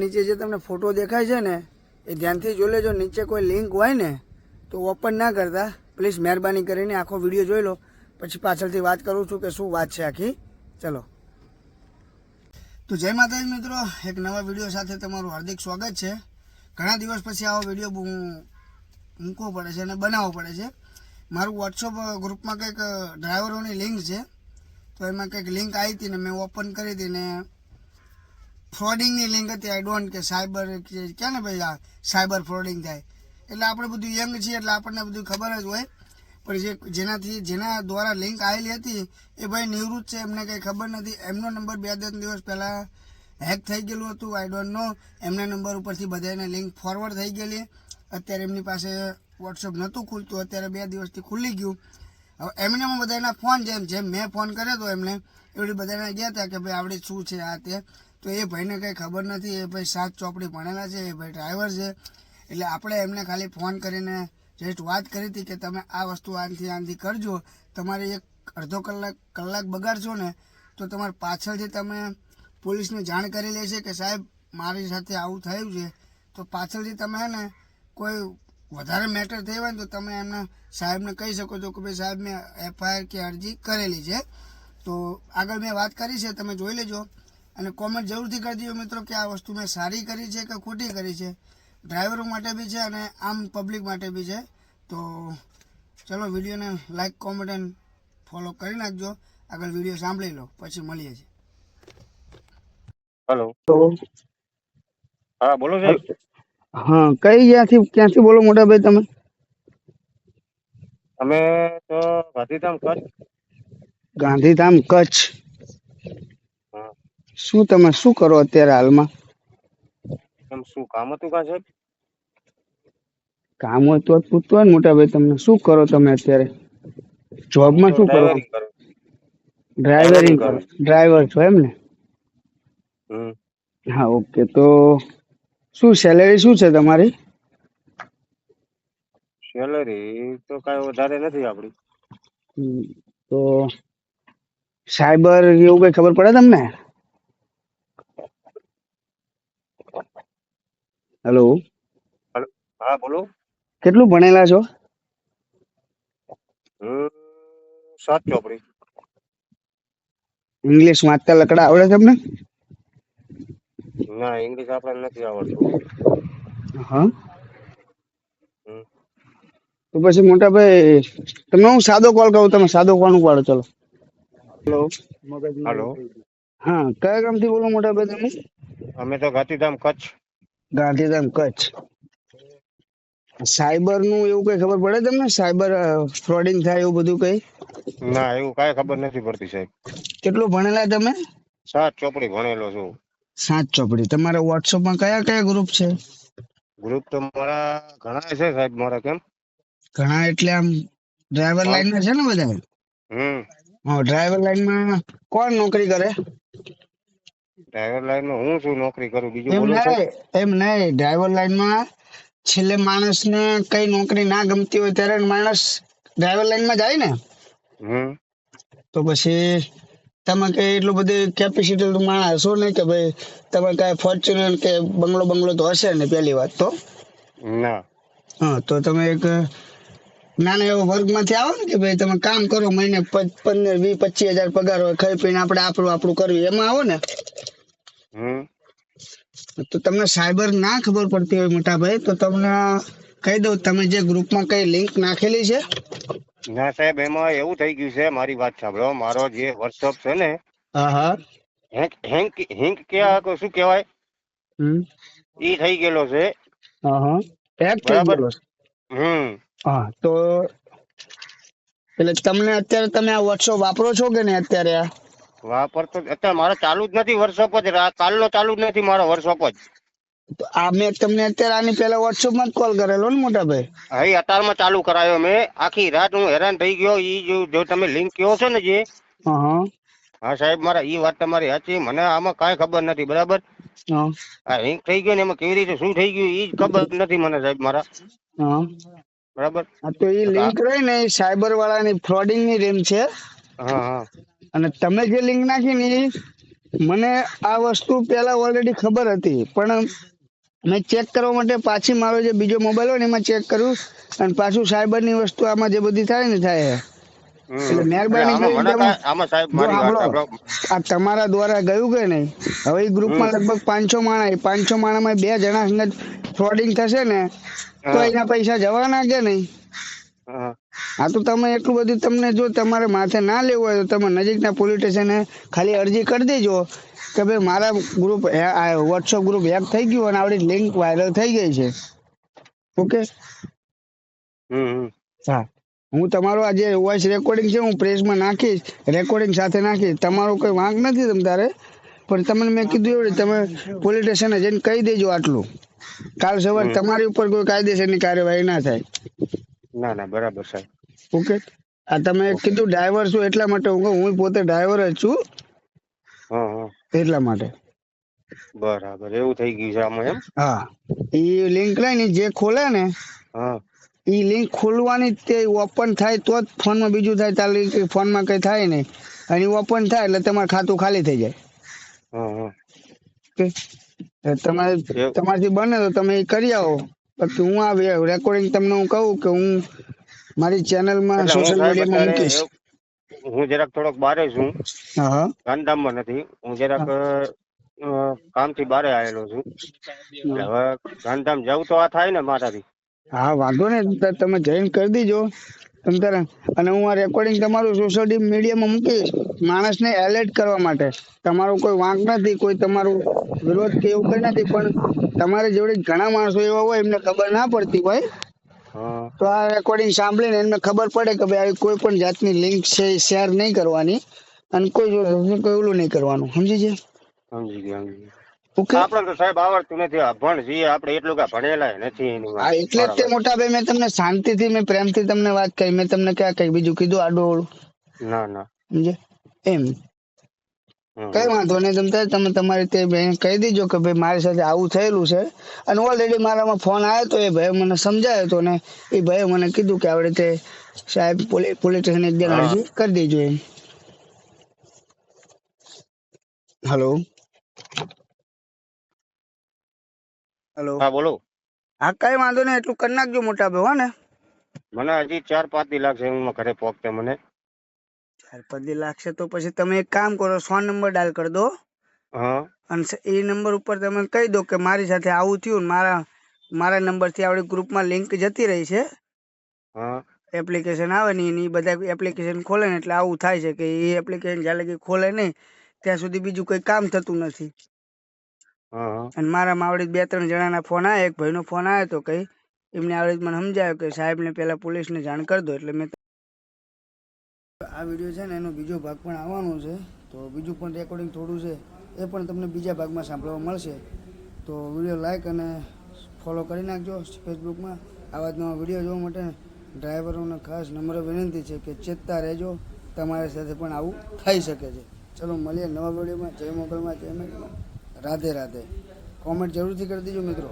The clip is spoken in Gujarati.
નીચે જે તમને ફોટો દેખાય છે ને, એ ધ્યાનથી જોઈ લેજો. નીચે કોઈ લિંક હોય ને, તો ઓપન ના કરતા. પ્લીઝ મહેરબાની કરીને આખો વીડિયો જોઈ લો. પછી પાછળથી વાત કરું છું કે શું વાત છે આખી. ચલો. તો જય માતાજી મિત્રો, એક નવા વીડિયો સાથે તમારું હાર્દિક સ્વાગત છે. ઘણા દિવસ પછી આવો વીડિયો હું મૂકવો પડે છે અને બનાવવો પડે છે. મારું વોટ્સઅપ ગ્રુપમાં કંઈક ડ્રાઈવરોની લિંક છે. તો એમાં કંઈક લિંક આવી હતી ને મેં ઓપન કરી હતી ને ફ્રોડિંગની લિંક હતી આઈ ડોન્ટ કે સાયબર ક્યાં ને ભાઈ આ સાયબર ફ્રોડિંગ થાય. એટલે આપણે બધું યંગ છીએ, એટલે આપણને બધું ખબર જ હોય. પણ જે જેનાથી, જેના દ્વારા લિંક આવેલી હતી, એ ભાઈ નિવૃત્ત છે, એમને કંઈ ખબર નથી. એમનો નંબર બે ત્રણ દિવસ પહેલાં હેક થઈ ગયેલું હતું આઈ ડોન્ટ નો એમના નંબર ઉપરથી બધાને લિંક ફોરવર્ડ થઈ ગયેલી. અત્યારે એમની પાસે વોટ્સઅપ નહોતું ખુલતું, અત્યારે બે દિવસથી ખુલી ગયું. હવે એમનેમાં બધાના ફોન જેમ જેમ મેં ફોન કર્યો હતો એમને એવડી બધાને ગયા હતા કે ભાઈ આવડે શું છે આ તે. તો એ ભાઈને કંઈ ખબર નથી, એ ભાઈ સાત ચોપડી ભણેલા છે, એ ભાઈ ડ્રાઈવર છે. એટલે આપણે એમને ખાલી ફોન કરીને જસ્ટ વાત કરી હતી કે તમે આ વસ્તુ આનથી આનથી કરજો. તમારે એક અડધો કલાક કલાક બગાડશો ને, તો તમારે પાછળથી તમે પોલીસને જાણ કરી લેશે કે સાહેબ, મારી સાથે આવું થયું છે, તો પાછળથી તમે હે ને, કોઈ વધારે મેટર થઈ હોય ને તો તમે એમના સાહેબને કહી શકો છો કે ભાઈ સાહેબ, મેં એફઆઈઆર કે અરજી કરેલી છે. તો આગળ મેં વાત કરી છે, તમે જોઈ લેજો. અને કોમેન્ટ જરૂરથી કરી દીધો મિત્રો કે આ વસ્તુ મેં સારી કરી છે કે ખોટી કરી છે. ડ્રાઈવરો માટે બી છે અને આમ પબ્લિક માટે બી છે. તો ચલો વિડીયોને લાઈક કોમેન્ટ એન્ડ ફોલો કરી નાખજો. આગળ વીડિયો સાંભળી લો પછી મળીએ છીએ. હેલો હા બોલો સાહેબ હા કઈ જ્યાંથી ક્યાંથી બોલો મોટા ભાઈ તમે? અમે તો ગાંધીધામ કચ્છ. ગાંધીધામ કચ્છ. શું તમે શું કરો અત્યારે હાલમાં? એમ શું કામ હતું કા સાહેબ? કામ હોય તો પૂછતો ને મોટા ભાઈ તમને શું કરો તમે અત્યારે? જોબમાં શું કરો? ડ્રાઈવરિંગ કરો. ડ્રાઈવર છો એમ ને? હા ઓકે. તો શું સેલેરી શું છે તમારી? સેલરી તો કાંઈ વધારે નથી આપણી. તો સાયબર એવું કઈ ખબર પડે તમને? હેલો હા બોલો. કેટલું ભણેલા છો? સાત ચોપડી ઇંગ્લિશ વાંચતા લકડા આવડે તમને? ના ઇંગ્લિશ આપણે નથી આવડતું. હા? હમ. તો પછી મોટા ભાઈ તમને હું સાદો કોલ કહું તમે સાદો કોલ ઉપાડો ચલો. હેલો હેલો હા કયા ગામથી બોલો મોટા ભાઈ તમે? અમે તો ગાંધીધામ કચ્છ. ગાંધીધામ કચ્છ. સાયબરનું એવું કઈ ખબર પડે તમને? સાયબર ફ્રોડિંગ થાય એવું બધું કઈ? ના એવું કઈ ખબર નથી પડતી સાહેબ. કેટલું ભણેલા તમે? સાત ચોપડી ભણેલો છું. સાત ચોપડી. તમારા WhatsApp માં કયા કયા ગ્રુપ છે? ગ્રુપ તો મારા ઘણા છે સાહેબ મારા કેમ? ઘણા એટલે આમ ડ્રાઈવર લાઈન ના છે ને બધા હમ. ડ્રાઈવર લાઈનમાં કોણ નોકરી કરે? ડ્રાઈવર લાઈનમાં હું શું નોકરી કરું બીજું એમ બોલો નહીં એમ નહીં ડ્રાઈવર લાઈનમાં છેલ્લે માણસ ને કઈ નોકરી ના ગમતી હોય ત્યારે માણસ ડ્રાઈવર લાઈનમાં જાય ને. તો પછી તમે કઈ એટલું બધું કેપેસિટી માણસ હશો નહીં કે ભાઈ તમે કઈ ફોર્ચ્યુનર કે બંગલો બંગલો તો હશે ને પહેલી વાત તો. ના. હા તો તમે એક નાના એવો વર્ગમાંથી આવો ને કે ભાઈ તમે કામ કરો મહિને પંદર વીસ પચીસ હજાર પગાર હોય ખાઈ પીને આપણે આપણું આપણું કરવું એમાં આવો ને. તો તમને સાયબર ના ખબર પડતી હોય મોટાભાઈ તો તમને કહી દઉં તમે જે ગ્રુપમાં કઈ લિંક નાખેલી છે? ના સાહેબ એમાં એવું થઈ ગયું છે મારી વાત સાંભળો મારો જે વોટ્સઅપ છે ને હા હા. હેંક હેંક હિંક કે શું કહેવાય? હમ. ઈ થઈ ગયેલો છે. હા હા. હેક થઈ. ગયેલો હમ. હા તો એટલે તમને અત્યારે તમે આ વોટ્સઅપ વાપરો છો કે નહીં અત્યારે આ? વાપરતો અત્યારે મારે ચાલુ જ નથી વર્કશોપ જ કાલનો ચાલુ જ નથી મારો વર્કશોપ જ. આ મેં તમને અત્યારે આની પહેલા WhatsApp માં જ કોલ કરેલો ને મોટા ભાઈ અત્યારમાં ચાલુ કરાયો મેં. આખી રાત હું હેરાન થઈ ગયો. ઈ જો જો તમે લિંક કહો છો ને જે. હા. સાહેબ મારા ઈ વાત તમારી સાચી. મને આમાં કાંઈ ખબર નથી બરાબર? હા. આ લિંક થઈ ગયો ને એમાં કેવી રીતે શું થઈ ગયું ઈ જ ખબર નથી મને સાહેબ મારા. હા. બરાબર? તો એ લિંક રહી ને સાયબર વાળાની ફ્રોડિંગની રેમ છે. હા હા. અને તમે જે લિંક નાખી ને મને આ વસ્તુ પહેલા ઓલરેડી ખબર હતી. પણ મેં ચેક કરવા માટે પાછી મારો જે બીજો મોબાઈલ હોય ને એમાં ચેક કર્યું અને પાછું સાયબરની વસ્તુ આમાં જે બધી થાય ને થાય એટલે મહેરબાની. આ તમારા દ્વારા ગયું કે નહીં? હવે એ ગ્રુપમાં લગભગ પાંચસો માણા પાંચસો માણસમાં બે જણા સંગત ફ્રોડિંગ થશે ને તો એના પૈસા જવાના કે નહીં? હા. તો તમે એટલું બધું તમને જો તમારે માથે ના લેવું હોય તો તમે નજીકના પોલીસ સ્ટેશને ખાલી અરજી કરી દેજો કે ભાઈ મારા ગ્રુપ વોટ્સઅપ ગ્રુપ હેક થઈ ગયું અને આવડી લિંક વાયરલ થઈ ગઈ છે. ઓકે? હમ હમ. હા. હું તમારો આ જે વોઇસ રેકોર્ડિંગ છે હું પ્રેસમાં નાખીશ રેકોર્ડિંગ સાથે નાખીશ. તમારો કોઈ વાંક નથી તમ તારે? પણ તમને મેં કીધું એવું તમે પોલીસ સ્ટેશને જઈને કહી દેજો આટલું. કાલ સવારે તમારી ઉપર કોઈ કાયદેસરની કાર્યવાહી ના થાય. ના ના બરાબર સાહેબ. ઓકે. આ તમે કીધું ડ્રાઈવર છું એટલા માટે હું હું પોતે ડ્રાઈવર જ છું. એટલા માટે. બરાબર એવું થઈ ગયું છે આમાં એમ? હા. એ લિંક લઈને જે ખોલે ને હા. એ લિંક ખોલવાની તે ઓપન થાય તો જ ફોનમાં બીજું થાય તારે ફોનમાં કંઈ થાય નહીં. અને ઓપન થાય એટલે તમારું ખાતું ખાલી થઈ જાય. તમારે તમારથી બને તો તમે એ કરી આવો. બાકી હું આ રેકોર્ડિંગ તમને હું કહું કે હું મારી ચેનલમાં સોશિયલ મીડિયામાં મૂકીશ. હું જરાક થોડોક બારે છું. હા. ગાંધીધામમાં નથી. હું જરાક કામથી બારે આવેલો છું. હવે ગાંધીધામ જવું તો આ થાય ને મારાથી. હા વાંધો ને તમે જોઈન કરી દેજો. તમ તારે અને હું આ રેકોર્ડિંગ તમારું સોશિયલ મીડિયામાં મૂકીશ. માણસને એલર્ટ કરવા માટે. તમારો કોઈ વાંક નથી કોઈ તમારું વિરોધ કે એવું કંઈ નથી પણ તમારે જોડે ઘણા માણસો એવા હોય એમને ખબર ના પડતી હોય. તો આ રેકોર્ડિંગ સાંભળીને એમને ખબર પડે કે ભાઈ આવી કોઈ પણ જાતની લિંક છે શેર નહીં કરવાની અને કોઈ કોઈ ઓલું નહીં કરવાનું. સમજી છે સમજી ગયા સમજી ઓકે. આપણે તો સાહેબ આવડતું નથી. ભણ છીએ આપણે એટલું કાંઈ ભણેલા નથી હા એટલે જ તે મોટા ભાઈ મેં તમને શાંતિથી મેં પ્રેમથી તમને વાત કરી. મેં તમને ક્યાં કઈ બીજું કીધું? આડું અવળું ના ના. સમજે એમ. કઈ વાંધો નહીં તમે તમે તમારી તે બેન કહી દેજો કે ભાઈ મારી સાથે આવું થયેલું છે. અને ઓલરેડી મારામાં ફોન આવ્યો હતો એ ભાઈ મને સમજાયો હતો ને એ ભાઈ મને કીધું કે આવડે તે સાહેબ પોલીસ સ્ટેશન એક દિન અરજી કરી દેજો એમ. હેલો હેલો હા બોલો. હા કઈ વાંધો નહીં એટલું કરી નાખજો મોટા ભાઈ હો ને. મને હજી ચાર પાંચ દી લાગશે હું ઘરે પહોંચતે મને. ચાર પાંચ લાગશે તો પછી તમે એક કામ કરો સો નંબર ડાયલ કરી દો. હા. અને એ નંબર ઉપર તમે કહી દો કે મારી સાથે આવું થયું ને મારા મારા નંબરથી આપણી ગ્રુપમાં લિંક જતી રહી છે. હા. એપ્લિકેશન આવે ને એની બધા એપ્લિકેશન ખોલે ને એટલે આવું થાય છે કે એ એપ્લિકેશન જ્યાં લગી ખોલે નહીં ત્યાં સુધી બીજું કોઈ કામ થતું નથી. અને મારા માવડી બે ત્રણ જણાના ફોન આવ્યા એક ભાઈનો ફોન આવ્યો તો કઈ એમને આવડી મને સમજાયો કે સાહેબને પહેલા પોલીસને જાણ કરી દો એટલે મેં આ વીડિયો છે ને, એનો બીજો ભાગ પણ આવવાનો છે. તો બીજું પણ રેકોર્ડિંગ થોડું છે, એ પણ તમને બીજા ભાગમાં સાંભળવા મળશે. તો વીડિયો લાઈક અને ફોલો કરી નાખજો ફેસબુકમાં આવા જ નવા વીડિયો જોવા માટે ડ્રાઈવરોને ખાસ નમ્ર વિનંતી છે કે ચેતતા રહેજો. તમારી સાથે પણ આવું થઈ શકે છે. ચલો, મળીએ નવા વિડીયોમાં. જય મોગલમાં, જય મેગમાં રાધે રાધે. કોમેન્ટ જરૂરથી કરી દેજો મિત્રો.